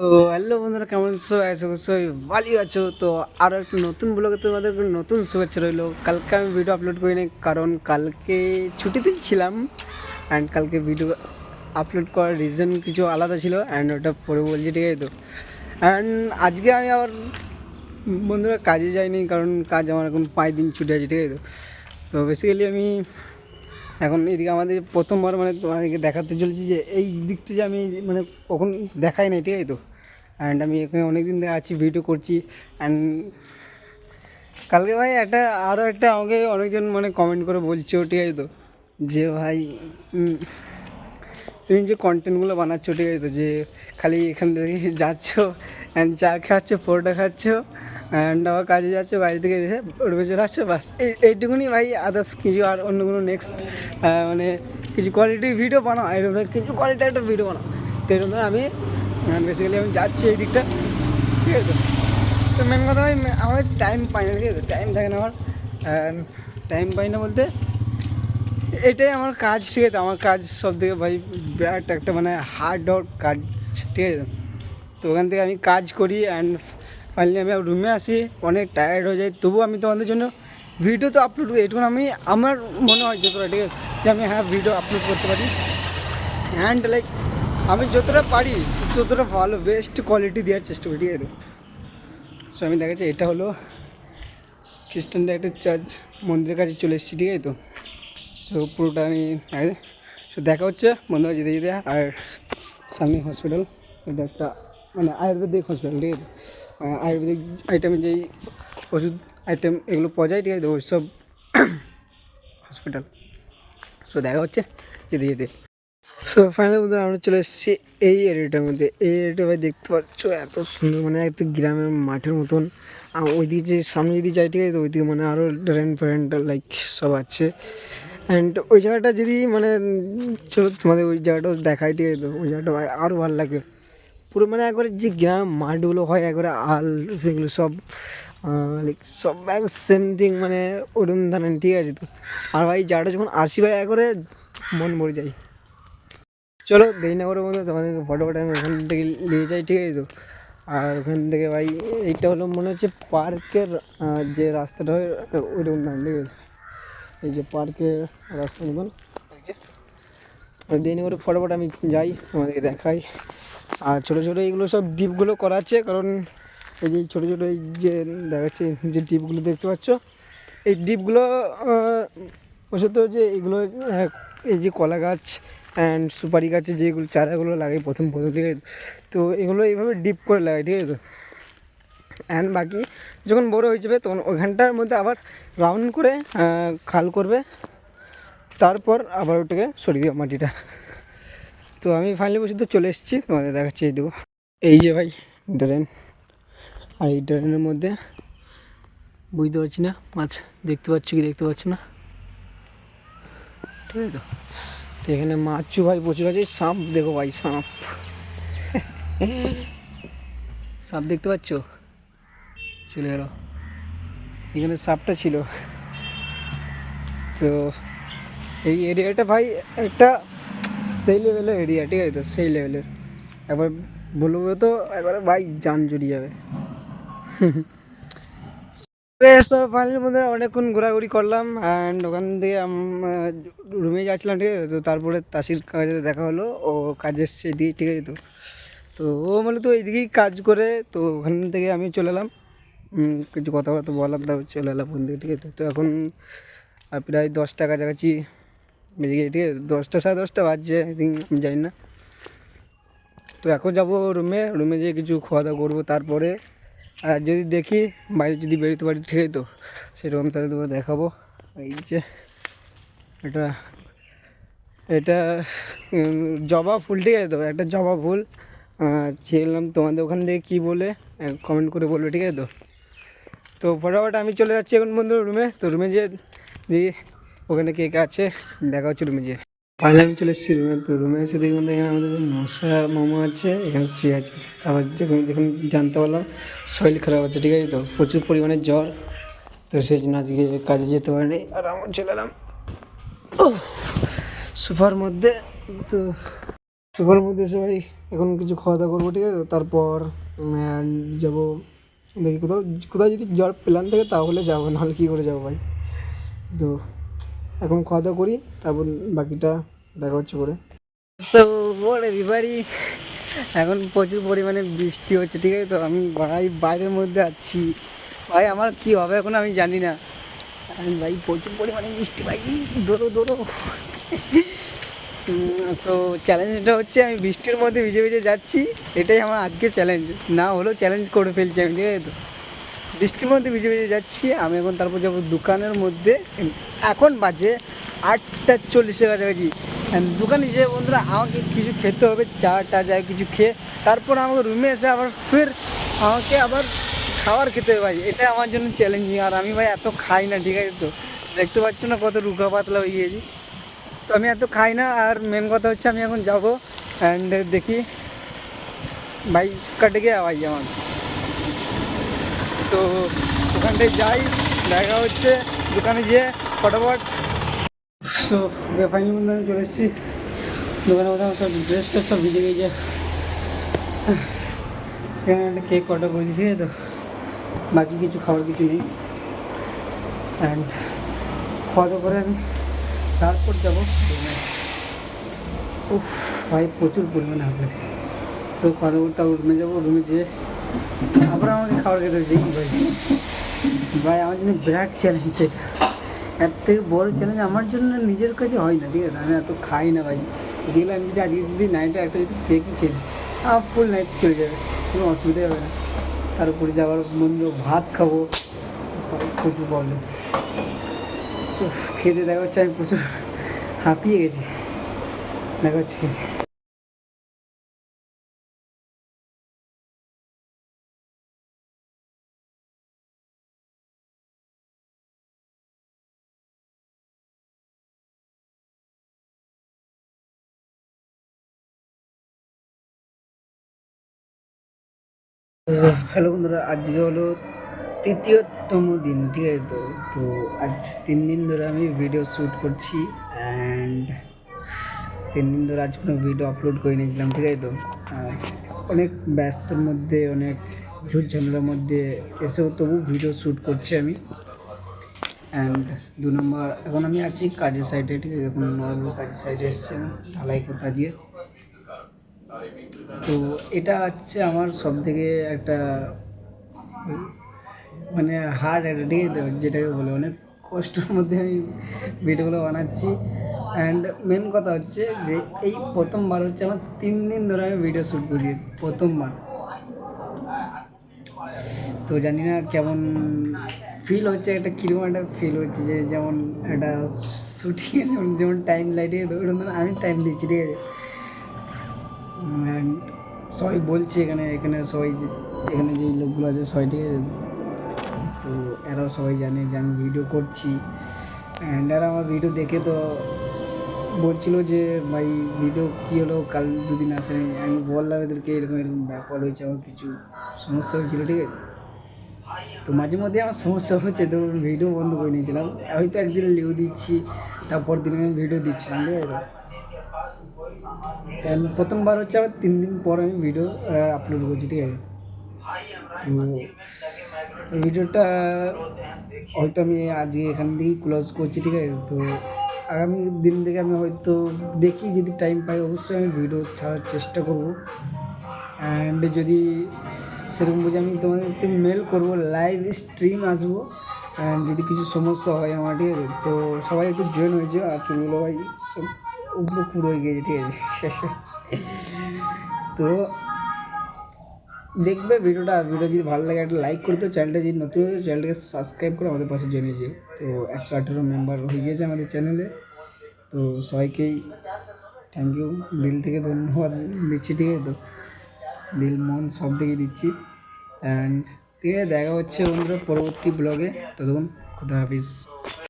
তো হ্যালো বন্ধুরা, কেমন আছো? আশা সবাই ভালোই আছো। তো আরও একটা নতুন ব্লগে তোমাদের নতুন শুভেচ্ছা রইল। কালকে আমি ভিডিও আপলোড করি করিনি, কারণ কালকে ছুটিতেই ছিলাম অ্যান্ড কালকে ভিডিও আপলোড করার রিজন কিছু আলাদা ছিল অ্যান্ড ওটা পরে বলছি, ঠিক আছে তো? অ্যান্ড আজকে আমি আবার বন্ধুরা কাজে যাইনি, কারণ কাজ আমার এখন পাঁচ দিন ছুটি আছে, ঠিক আছে তো? তো বেসিক্যালি আমি এখন এদিকে আমাদের প্রথমবার মানে তোমাদেরকে দেখাতে চলেছি যে এই দিকটা যে আমি মানে কখন দেখাই নাই, ঠিক আছে তো? অ্যান্ড আমি এখানে অনেক দিন ধরে আছি ভিডিও করছি। অ্যান্ড কালকে ভাই একটা আরও একটা আমাকে অনেকজন মানে কমেন্ট করে বলছো ঠিক আছে তো? যে ভাই তুমি যে কন্টেন্টগুলো বানাচ্ছ, ঠিক আছে তো? যে খালি এখান থেকে যাচ্ছ চা খাচ্ছ, পরোটা খাচ্ছ অ্যান্ড আবার কাজে যাচ্ছ, বাড়ি থেকে এসে রুমে চলে আসছো, বাস। এই, এইটুকুনি ভাই আদার্স কিছু আর অন্য কোনো নেক্সট মানে কিছু কোয়ালিটি ভিডিও বানাও। এরকম ধর কিছু কোয়ালিটি একটা ভিডিও বানাও। তো এরকম আমি বেসিক্যালি আমি যাচ্ছি এই দিকটা। ঠিক আছে? তো? তো মেন কথা ভাই আমার টাইম পাই না, ঠিক আছে? টাইম থাকে না আমার। টাইম পাই না বলতে, এটাই আমার কাজ, ঠিক আছে? আমার কাজ সব থেকে ভাই বিরাট একটা মানে হার্ড ওয়ার্ক কাজ, ঠিক আছে? তো ওখান থেকে আমি কাজ করি অ্যান্ড ফাইনালি আমি রুমে আসি। অনেক টায়ার্ড হয়ে যাই। তবুও আমি তোমাদের জন্য ভিডিও তো আপলোড করি। এটুকু আমি, আমার মনে হয় যতটা, ঠিক আছে? যে আমি হ্যাঁ ভিডিও আপলোড করতে পারি। অ্যান্ড লাইক আমি যতটা পারি, ততটা ভালো বেস্ট কোয়ালিটি দেওয়ার চেষ্টা করি, ঠিক আছে? সো আমি দেখাচ্ছি, এটা হলো খ্রিস্টানদের একটা চার্চ মন্দিরের কাছে চলে এসেছি, ঠিক আছে তো? সো পুরোটা আমি সো দেখা হচ্ছে। বন্ধুরা, যেতে যেতে, আর সামনে হসপিটাল এটা একটা মানে আয়ুর্বেদিক হসপিটাল ঠিক আছে? আয়ুর্বেদিক আইটেমের যেই ওষুধ আইটেম এগুলো পাওয়া যায়, ঠিক আছে? তো ওইসব হসপিটাল সো দেখা হচ্ছে যেতে যেতে। সো ফাইনাল বন্ধুরা, আমরা চলে এসেছি এই এরিয়াটার মধ্যে। এই এরিয়াটা ভাই দেখতে পাচ্ছ, এত সুন্দর মানে একটা গ্রামের মাঠের মতন। আর ওইদিকে যে সামনে যদি যাই, ঠিক আছে? ওইদিকে মানে আরও রেন্ট ফ্রেন্ট লাইক সব আছে। অ্যান্ড ওই জায়গাটা যদি মানে চলো তোমাদের ওই জায়গাটাও দেখাই, ঠিক আছে? ওই জায়গাটা আরও ভালো লাগবে। পুরো মানে একবারে যে গ্রাম, মাঠগুলো হয় একবারে আল, সেগুলো সব লাইক সব সেম থিং মানে ওরম ধরেন ঠিক আছে তো? আর ভাই জায়গাটা যখন আসি ভাই, একবারে মন মরে যায়। চলো, দেরি না করে বন্ধু, তোমাদেরকে ফটো ফটো আমি ওখান থেকে নিয়ে যাই, ঠিক আছে তো? আর ওখান থেকে ভাই, এইটা হলো মনে হচ্ছে পার্কের যে রাস্তাটা হয় ওইরকম নাম ঠিক আছে? এই যে পার্কের রাস্তা মতন দেরি না করে ফটো ফটো আমি যাই, তোমাদেরকে দেখাই। আর ছোটো ছোটো এইগুলো সব ডিপগুলো করা আছে কারণ এই যে ছোটো ছোটো এই যে দেখাচ্ছে যে ডিপগুলো দেখতে পাচ্ছ, এই ডিপগুলো ওষুধ যে এগুলো এই যে কলা গাছ অ্যান্ড সুপারি গাছে যেগুলো চারাগুলো লাগে প্রথম প্রথম, ঠিক আছে? তো এগুলো এইভাবে ডিপ করে লাগে ঠিক আছে? অ্যান্ড বাকি যখন বড় হয়ে যাবে, তখন ওইখানটার মধ্যে আবার রাউন্ড করে খাল করবে, তারপর আবার ওটাকে সরিয়ে দেবে মাটিটা। তো আমি ফাইনালি বসে তো চলে এসেছি, তোমাদের দেখাচ্ছি, এই দেবো এই যে ভাই, ড্রেন। আর এই ড্রেনের মধ্যে বুঝতে পারছি না, মাছ দেখতে পাচ্ছ কি দেখতে পাচ্ছ না? ঠিক আছে তো? এখানে মাছও ভাই প্রচুর আছে, সাপ দেখো ভাই, সাপ। সাপ দেখতে পাচ্ছ? চলে গেল এখানে সাপটা ছিল। তো এই এরিয়াটা ভাই একটা সেই লেভেলের এরিয়া ঠিক আছে তো? সেই লেভেলের একবার বলব তো একবারে ভাই যান জড়িয়ে যাবে। ফাইনালি বন্ধুরা অনেকক্ষণ ঘোরাঘুরি করলাম অ্যান্ড ওখান থেকে রুমে যাচ্ছিলাম, ঠিক আছে তো? তারপরে তাসির কাজে দেখা হলো, ও কাজ এসছে এদিকে, ঠিক আছে তো? তো ও মানে তো এইদিকেই কাজ করে, তো ওখান থেকে আমি চলে এলাম। কিছু কথাবার্তা বললাম তারপর চলে এলাম ওখান থেকে, ঠিক আছে তো? এখন প্রায় দশটা কাছাকাছি ঠিক আছে দশটা সাড়ে দশটা বাজছে আমি জানি না। তো এখন যাব রুমে রুমে যেয়ে কিছু খাওয়া দাওয়া করব, তারপরে আর যদি দেখি বাইরে যদি বেরোতে পারি ঠিক তো, সেরকম তাহলে তোমাকে দেখাবো। এই যে এটা এটা জবা ফুল, ঠিক আছে তো? একটা জবা ফুল ছিলাম তোমাদের ওখান থেকে কী বলে কমেন্ট করে বলবে, ঠিক আছে তো? তো ফটাফট আমি চলে যাচ্ছি এখন বন্ধু রুমে তো রুমে যে ওখানে কে কে আছে? দেখা হচ্ছে রুমে যে ফাইনালি আমি চলে এসেছি রুমে তো রুমে এসে দেখি বন্ধু এখানে আমাদের মশা মামা আছে, এখানে শুয়ে আছে। আবার যখন যখন জানতে পারলাম, শরীর খারাপ আছে, ঠিক আছে তো? প্রচুর পরিমাণে জ্বর, তো সেই জন্য আজকে কাজে যেতে পারিনি, আর আমার চলে এলাম। সোফার মধ্যে, তো সোফার মধ্যে সবাই এখন কিছু খাওয়া দাওয়া করব, ঠিক আছে? তারপর যাব, দেখি কোথাও কোথাও যদি জ্বর প্ল্যান থাকে তাহলে যাব, নাহলে কী করে যাব ভাই? তো এখন খাওয়া দাওয়া করি, তারপর বাকিটা দেখা হচ্ছে পরে। সো এবারই এখন প্রচুর পরিমাণে বৃষ্টি হচ্ছে, ঠিক আছে তো? আমি ভাই বাইরের মধ্যে আছি। ভাই, আমার কি হবে এখন আমি জানি না। আমি ভাই, প্রচুর পরিমাণে বৃষ্টি, ভাই। দৌড়ো দৌড়ো তো চ্যালেঞ্জটা হচ্ছে আমি বৃষ্টির মধ্যে ভিজে ভিজে যাচ্ছি। এটাই আমার আজকে চ্যালেঞ্জ না হলেও চ্যালেঞ্জ করে ফেলছি আমি, ঠিক আছে তো? বৃষ্টির মধ্যে ভিজে ভিজে যাচ্ছি, আমি এখন তারপর যাব দোকানের মধ্যে। এখন বাজে আটটা চল্লিশের কাছাকাছি। দোকানে যে বন্ধুরা, আমাকে কিছু খেতে হবে, চা টা যা কিছু খেয়ে, তারপর আমাকে রুমে এসে আবার ফের আমাকে আবার খাবার খেতে হবে ভাই। এটা আমার জন্য চ্যালেঞ্জিং আর আমি ভাই এত খাই না, ঠিক আছে তো? দেখতে পাচ্ছ না কত রুখা পাতলা হয়ে গিয়েছি তো আমি এত খাই না, আর মেন কথা হচ্ছে আমি এখন যাব। অ্যান্ড দেখি, ভাই কাটে গিয়ে ভাই আমার সো ওখানটায় যাই, দেখা হচ্ছে, দোকানে গিয়ে ফটাফট। সো ফাইনাল আমি চলে এসেছি। দোকানে কোথাও সব ড্রেস ট্রেস সব ভিজে গেছে এখানে একটা কেক অর্ডার করে দিয়েছি তো। বাকি কিছু খাবার কিছু নেই। অ্যান্ড খাওয়া দাওয়া করে আমি তারপর যাব। উফ, ভাই প্রচুর পরিমাণে লাগছে তো খাওয়া দাওয়া করতে রুমে যাব, রুমে যেয়ে আবার আমাকে খাবার খেতে হচ্ছে কি ভাই ভাই আমার জন্য বিরাট চ্যালেঞ্জ এটা। এর থেকে বড় চ্যালেঞ্জ আমার জন্য নিজের কাছে হয় না ঠিক আছে? আমি এত খাই না ভাই। যেগুলো আমি যদি আজকে যদি নাইটে একটা যদি কেকই নিই, আমার ফুল নাইট চলে যাবে কোনো অসুবিধাই হবে না। তার উপরে যাবার বন্ধু ভাত খাব প্রচুর প্রবলেম খেতে দেখা হচ্ছে আমি প্রচুর হাঁপিয়ে গেছি। দেখা হচ্ছে খেতে হ্যালো বন্ধুরা, আজকে হলো তৃতীয়তম দিন, ঠিক আছে তো? তো আজ তিন দিন ধরে আমি ভিডিও শ্যুট করছি অ্যান্ড তিন দিন ধরে আজ কোনো ভিডিও আপলোড করে নিয়েছিলাম, ঠিক আছে তো? অনেক ব্যস্তর মধ্যে, অনেক ঝুট ঝামেলার মধ্যে এসেও তবু ভিডিও শ্যুট করছি আমি। অ্যান্ড দু নম্বর এখন আমি আছি কাজের সাইডে ঠিক আছে? এখন নর্মাল কাজের সাইডে এসছি আমি, ঢালাই কোথা দিয়ে? তো এটা হচ্ছে আমার সব থেকে একটা মানে হার্ড একটা আছে যেটাকে বলে অনেক কষ্টের মধ্যে আমি ভিডিওগুলো বানাচ্ছি। অ্যান্ড মেন কথা হচ্ছে যে এই প্রথমবার হচ্ছে আমার তিন দিন ধরে আমি ভিডিও শ্যুট করি, প্রথমবার। তো জানি না কেমন ফিল হচ্ছে, একটা কীরকম একটা ফিল হচ্ছে যে যেমন একটা শুটিংয়ে যেমন যেমন টাইম লাইটে আমি টাইম দিচ্ছি, ঠিক আছে? সবাই বলছে এখানে এখানে সবাই এখানে যেই লোকগুলো আছে সবাই ঠিক আছে তো এরাও সবাই জানে যে আমি ভিডিও করছি। অ্যান্ড এরা আমার ভিডিও দেখে তো বলছিল যে, ভাই ভিডিও কী হলো? কাল দুদিন আসেনি। আমি বললাম, এদেরকে এরকম এরকম ব্যাপার হয়েছে, আমার কিছু সমস্যা হয়েছিল, ঠিক আছে? তো মাঝে মধ্যে আমার সমস্যা হচ্ছে, তো ভিডিও বন্ধ করে নিয়েছিলাম। হয়তো একদিন লিউ দিচ্ছি, তারপর দিন আমি ভিডিও দিচ্ছিলাম, ঠিক আছে? প্রথমবার হচ্ছে আমার তিন দিন পর আমি ভিডিও আপলোড করছি, ঠিক আছে? তো ভিডিওটা হয়তো আমি আজকে এখান থেকেই ক্লোজ করছি, ঠিক আছে? তো আগামী দিন থেকে আমি হয়তো দেখি, যদি টাইম পাই, অবশ্যই আমি ভিডিও ছাড়ার চেষ্টা করব। অ্যান্ড যদি সেরকম বুঝে আমি তোমাদেরকে মেল করব লাইভ স্ট্রিম আসব অ্যান্ড যদি কিছু সমস্যা হয় আমার, ঠিক আছে? তো সবাই একটু জয়েন হয়েছে, আর চুলগুলো ভাই, সব। উপরে পুরো হয়ে গিয়েছে, ঠিক আছে? তো দেখবে ভিডিওটা ভিডিও যদি ভালো লাগে, একটা লাইক করে তো চ্যানেলটা যদি নতুন হয়ে চ্যানেলটাকে সাবস্ক্রাইব করে আমাদের পাশে জেনে যে তো একশো আঠেরো মেম্বার হয়ে গিয়েছে আমাদের চ্যানেলে তো সবাইকেই থ্যাংক ইউ দিল থেকে ধন্যবাদ দিচ্ছি, ঠিক আছে? তো দিল, মন সব থেকে দিচ্ছি। অ্যান্ড ঠিক আছে, দেখা হচ্ছে বন্ধুরা পরবর্তী ব্লগে ততক্ষণ, খুদা হাফিজ।